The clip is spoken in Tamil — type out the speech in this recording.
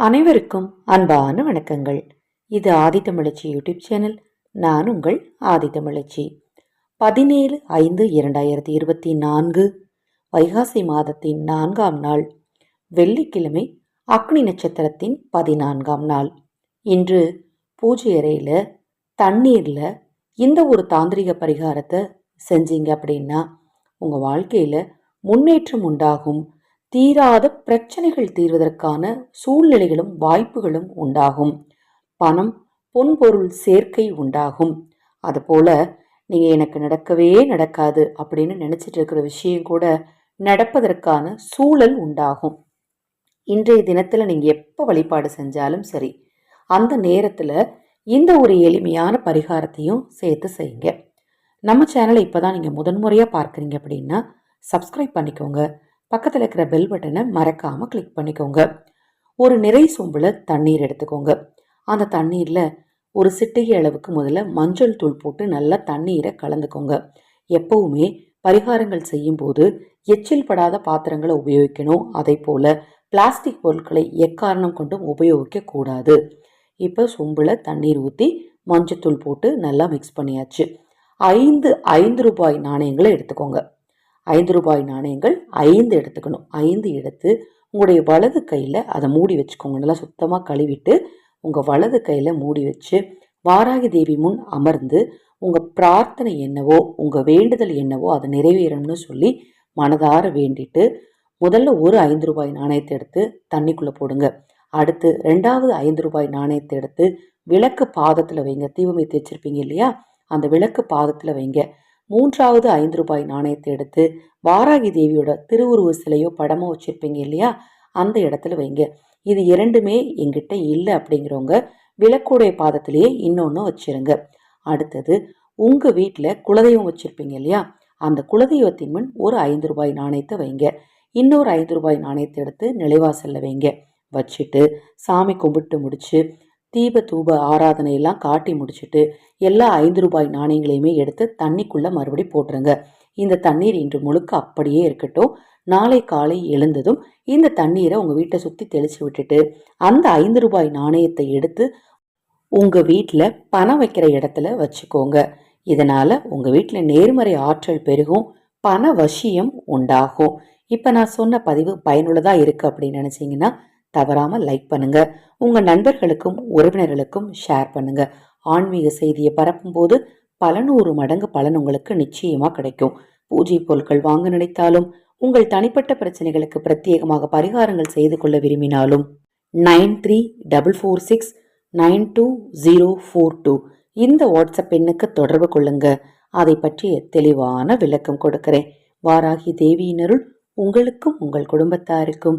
அனைவருக்கும் அன்பான வணக்கங்கள். இது ஆதித்தமிழச்சி யூடியூப் சேனல். நான் உங்கள் ஆதித்தமிழச்சி பதினேழு ஐந்து இரண்டாயிரத்தி இருபத்தி நான்கு வைகாசி மாதத்தின் நான்காம் நாள் வெள்ளிக்கிழமை அக்னி நட்சத்திரத்தின் பதினான்காம் நாள். இன்று பூஜை அறையில் தண்ணீரில் இந்த ஒரு தாந்திரிக பரிகாரத்தை செஞ்சீங்க அப்படின்னா உங்கள் வாழ்க்கையில் முன்னேற்றம் உண்டாகும் தீராத பிரச்சனைகள் தீர்வதற்கான சூழ்நிலைகளும் வாய்ப்புகளும் உண்டாகும். பணம் பொன்பொருள் சேர்க்கை உண்டாகும். அதுபோல நீங்கள் எனக்கு நடக்கவே நடக்காது அப்படின்னு நினச்சிட்டு இருக்கிற விஷயம் கூட நடப்பதற்கான சூழல் உண்டாகும். இன்றைய தினத்தில் நீங்கள் எப்போ வழிபாடு செஞ்சாலும் சரி அந்த நேரத்தில் இந்த ஒரு எளிமையான பரிகாரத்தையும் சேர்த்து செய்யுங்க. நம்ம சேனலை இப்போ தான் நீங்கள் முதன்முறையாக பார்க்குறீங்க அப்படின்னா சப்ஸ்கிரைப் பண்ணிக்கோங்க. பக்கத்தில் இருக்கிற பெல் பட்டனை மறக்காமல் கிளிக் பண்ணிக்கோங்க. ஒரு நிறை சொம்பில் தண்ணீர் எடுத்துக்கோங்க. அந்த தண்ணீரில் ஒரு சிட்டிகை அளவுக்கு முதல்ல மஞ்சள் தூள் போட்டு நல்லா தண்ணீரை கலந்துக்கோங்க. எப்பவுமே பரிகாரங்கள் செய்யும்போது எச்சில் படாத பாத்திரங்களை உபயோகிக்கணும். அதே போல் பிளாஸ்டிக் பொருட்களை எக்காரணம் கொண்டும் உபயோகிக்கக்கூடாது இப்போ சொம்பில் தண்ணீர் ஊற்றி மஞ்சத்தூள் போட்டு நல்லா மிக்ஸ் பண்ணியாச்சு. ஐந்து ஐந்து ரூபாய் நாணயங்களை எடுத்துக்கோங்க. ஐந்து ரூபாய் நாணயங்கள் ஐந்து எடுத்துக்கணும். ஐந்து எடுத்து உங்களுடைய வலது கையில் அதை மூடி வச்சுக்கோங்க. நல்லா சுத்தமாக கழுவிட்டு உங்கள் வலது கையில் மூடி வச்சு வாராகி தேவி முன் அமர்ந்து உங்கள் பிரார்த்தனை என்னவோ உங்கள் வேண்டுதல் என்னவோ அதை நிறைவேறணும்னு சொல்லி மனதார வேண்டிட்டு முதல்ல ஒரு ஐந்து ரூபாய் நாணயத்தை எடுத்து தண்ணிக்குள்ளே போடுங்க. அடுத்து ரெண்டாவது ஐந்து ரூபாய் நாணயத்தை எடுத்து விளக்கு பாதத்தில் வைங்க. தீபம் ஏற்றி வச்சுருப்பீங்க இல்லையா? அந்த விளக்கு பாதத்தில் வைங்க. மூன்றாவது ஐந்து ரூபாய் நாணயத்தை எடுத்து வாராகி தேவியோட திருவுருவ சிலையோ படமோ வச்சுருப்பீங்க இல்லையா? அந்த இடத்துல வைங்க. இது இரண்டுமே எங்கிட்ட இல்லை அப்படிங்கிறவங்க விளக்குடைய பாதத்திலேயே இன்னொன்று வச்சிருங்க. அடுத்தது உங்கள் வீட்டில் குலதெய்வம் வச்சுருப்பீங்க இல்லையா? அந்த குலதெய்வத்தின் முன் ஒரு ஐந்து ரூபாய் நாணயத்தை வைங்க. இன்னொரு ஐந்து ரூபாய் நாணயத்தை எடுத்து நிலைவாசலில் வைங்க. வச்சுட்டு சாமி கும்பிட்டு முடிச்சு தீப தூப ஆராதனையெல்லாம் காட்டி முடிச்சுட்டு எல்லா ஐந்து ரூபாய் நாணயங்களையுமே எடுத்து தண்ணிக்குள்ளே மறுபடி போட்டுருங்க. இந்த தண்ணீர் இன்று முழுக்க அப்படியே இருக்கட்டும். நாளை காலை எழுந்ததும் இந்த தண்ணீரை உங்கள் வீட்டை சுற்றி தெளித்து விட்டுட்டு அந்த ஐந்து ரூபாய் நாணயத்தை எடுத்து உங்கள் வீட்டில் பணம் வைக்கிற இடத்துல வச்சுக்கோங்க. இதனால் உங்கள் வீட்டில் நேர்மறை ஆற்றல் பெருகும் பண வசியம் உண்டாகும். இப்போ நான் சொன்ன பதிவு பயனுள்ளதாக இருக்குது அப்படின்னு நினச்சிங்கன்னா தவறாமல் லைக் பண்ணுங்கள் உங்கள் நண்பர்களுக்கும் உறவினர்களுக்கும் ஷேர் பண்ணுங்கள் ஆன்மீக செய்தியை பரப்பும்போது பல நூறு மடங்கு பலன் உங்களுக்கு நிச்சயமாக கிடைக்கும். பூஜை பொருட்கள் வாங்க நினைத்தாலும் உங்கள் தனிப்பட்ட பிரச்சனைகளுக்கு பிரத்யேகமாக பரிகாரங்கள் செய்து கொள்ள விரும்பினாலும் nine three double four six nine two zero four two இந்த வாட்ஸ்அப் எண்ணுக்கு தொடர்பு கொள்ளுங்க. அதை பற்றிய தெளிவான விளக்கம் கொடுக்கிறேன். வாராகி தேவியினருள் உங்களுக்கும் உங்கள் குடும்பத்தாருக்கும்